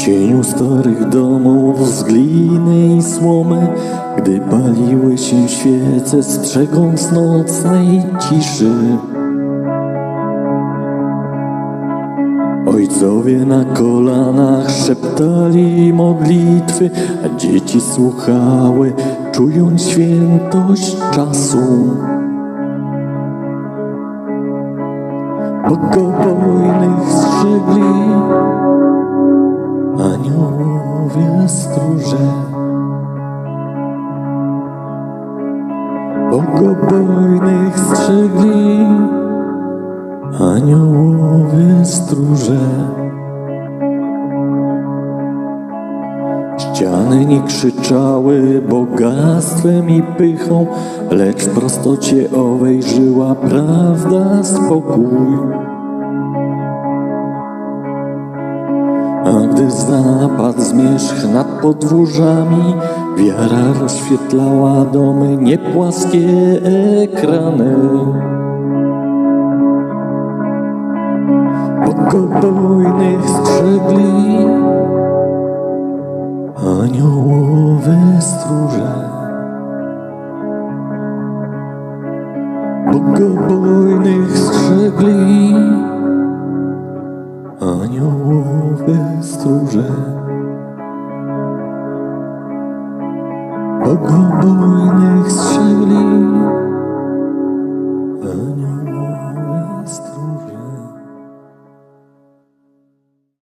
cieniu starych domów z gliny i słomy, gdy paliły się świece, strzegąc nocnej ciszy. Ojcowie na kolanach szeptali modlitwy, a dzieci słuchały, czując świętość czasu. Bogobojnych strzegli aniołowie stróże. Bogobojnych strzegli aniołowie stróże. Ściany nie krzyczały bogactwem i pychą, lecz w prostocie owej żyła prawda, spokój. Gdy zapadł zmierzch nad podwórzami, wiara rozświetlała domy, nie płaskie ekrany. Bogobojnych strzegli aniołowe stróże. Bogobojnych strzegli aniołowe stróże. Bogobojnych strzegli